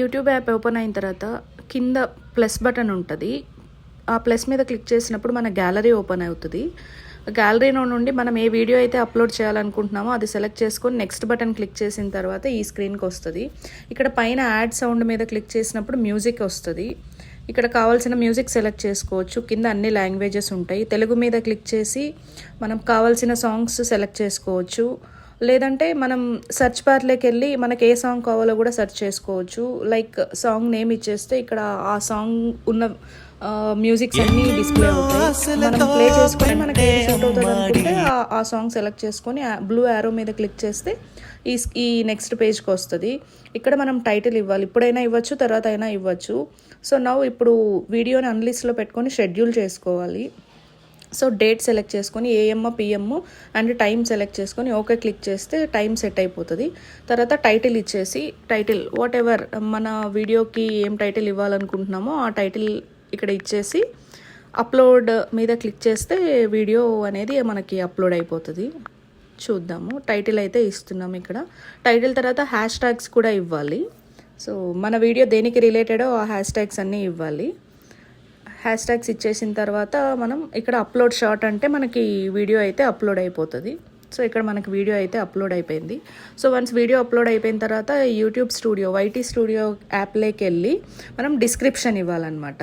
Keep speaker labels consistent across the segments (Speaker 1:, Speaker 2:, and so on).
Speaker 1: YouTube app open అయిన తర్వాత కింద ప్లస్ బటన్ ఉంటుంది. ఆ ప్లస్ మీద క్లిక్ చేసినప్పుడు మన గ్యాలరీ ఓపెన్ అవుతుంది. గ్యాలరీలో నుండి మనం ఏ వీడియో అయితే అప్లోడ్ చేయాలనుకుంటున్నామో అది సెలెక్ట్ చేసుకొని నెక్స్ట్ బటన్ క్లిక్ చేసిన తర్వాత ఈ స్క్రీన్కి వస్తుంది. ఇక్కడ పైన యాడ్ సౌండ్ మీద క్లిక్ చేసినప్పుడు మ్యూజిక్ వస్తుంది. ఇక్కడ కావాల్సిన మ్యూజిక్ సెలెక్ట్ చేసుకోవచ్చు. కింద అన్ని లాంగ్వేజెస్ ఉంటాయి. తెలుగు మీద క్లిక్ చేసి మనం కావాల్సిన సాంగ్స్ సెలెక్ట్ చేసుకోవచ్చు. లేదంటే మనం సెర్చ్ బార్లోకి వెళ్ళి మనకి ఏ సాంగ్ కావాలో కూడా సెర్చ్ చేసుకోవచ్చు. లైక్ సాంగ్ నేమ్ ఇచ్చేస్తే ఇక్కడ ఆ సాంగ్ ఉన్న మ్యూజిక్స్ అన్ని డిస్ప్లే అవుతాయి. మనం ప్లే చేసుకొని మనకి ఏది సూట్ అవుతుంది అనుకుంటే ఆ- సాంగ్ సెలెక్ట్ చేసుకొని బ్లూ యారో మీద క్లిక్ చేస్తే ఈ ఈ నెక్స్ట్ పేజ్కి వస్తుంది. ఇక్కడ మనం టైటిల్ ఇవ్వాలి. ఇప్పుడైనా ఇవ్వచ్చు తర్వాత అయినా ఇవ్వచ్చు. సో నవ్వు ఇప్పుడు వీడియోని అన్లిస్ట్లో పెట్టుకొని షెడ్యూల్ చేసుకోవాలి. సో డేట్ సెలెక్ట్ చేసుకొని AM PM and time select చేసుకొని ఓకే క్లిక్ చేస్తే టైం సెట్ అయిపోతుంది. తర్వాత టైటిల్ ఇచ్చేసి టైటిల్ వాట్ ఎవర్ మన వీడియోకి ఏం టైటిల్ ఇవ్వాలనుకుంటున్నామో ఆ టైటిల్ ఇక్కడ ఇచ్చేసి అప్లోడ్ మీద క్లిక్ చేస్తే వీడియో అనేది మనకి అప్లోడ్ అయిపోతుంది. చూద్దాము. టైటిల్ అయితే ఇస్తున్నాం ఇక్కడ. టైటిల్ తర్వాత హ్యాష్ ట్యాగ్స్ కూడా ఇవ్వాలి. సో మన వీడియో దేనికి రిలేటెడో ఆ హ్యాష్ ట్యాగ్స్ అన్నీ ఇవ్వాలి. హ్యాష్ ట్యాగ్స్ ఇచ్చేసిన తర్వాత మనం ఇక్కడ అప్లోడ్ షార్ట్ అంటే మనకి వీడియో అయితే అప్లోడ్ అయిపోతుంది. సో ఇక్కడ మనకి వీడియో అయితే అప్లోడ్ అయిపోయింది. సో వన్స్ వీడియో అప్లోడ్ అయిపోయిన తర్వాత YouTube studio Y T studio యాప్లోకి వెళ్ళి మనం డిస్క్రిప్షన్ ఇవ్వాలన్నమాట.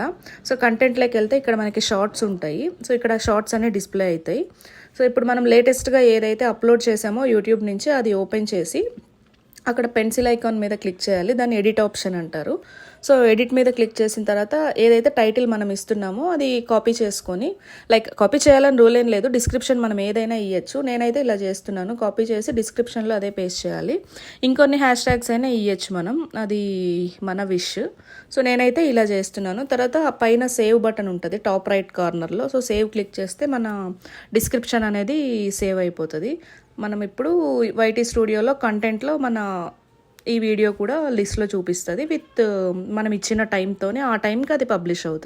Speaker 1: సో కంటెంట్లోకి వెళ్తే ఇక్కడ మనకి షార్ట్స్ ఉంటాయి. సో ఇక్కడ షార్ట్స్ అనే డిస్ప్లే అవుతాయి. సో ఇప్పుడు మనం లేటెస్ట్గా ఏదైతే అప్లోడ్ చేసామో యూట్యూబ్ నుంచి అది ఓపెన్ చేసి అక్కడ పెన్సిల్ ఐకాన్ మీద క్లిక్ చేయాలి దాన్ని ఎడిట్ ఆప్షన్ అంటారు. సో ఎడిట్ మీద క్లిక్ చేసిన తర్వాత ఏదైతే టైటిల్ మనం ఇస్తున్నామో అది కాపీ చేసుకొని లైక్ కాపీ చేయాలని రూల్ ఏం లేదు డిస్క్రిప్షన్ మనం ఏదైనా ఇవ్వచ్చు నేనైతే ఇలా చేస్తున్నాను కాపీ చేసి డిస్క్రిప్షన్లో అదే పేస్ట్ చేయాలి. ఇంకొన్ని హ్యాష్ ట్యాగ్స్ అయినా ఇవ్వచ్చు మనం అది మన విష్. సో నేనైతే ఇలా చేస్తున్నాను. తర్వాత పైన సేవ్ బటన్ ఉంటుంది టాప్ రైట్ కార్నర్లో. సో సేవ్ క్లిక్ చేస్తే మన డిస్క్రిప్షన్ అనేది సేవ్ అయిపోతుంది. మనం ఇప్పుడు వైటీ స్టూడియోలో కంటెంట్లో మన ఈ వీడియో కూడా లిస్ట్లో చూపిస్తుంది విత్ uh, మనం ఇచ్చిన టైంతోనే ఆ టైంకి అది పబ్లిష్ అవుతుంది.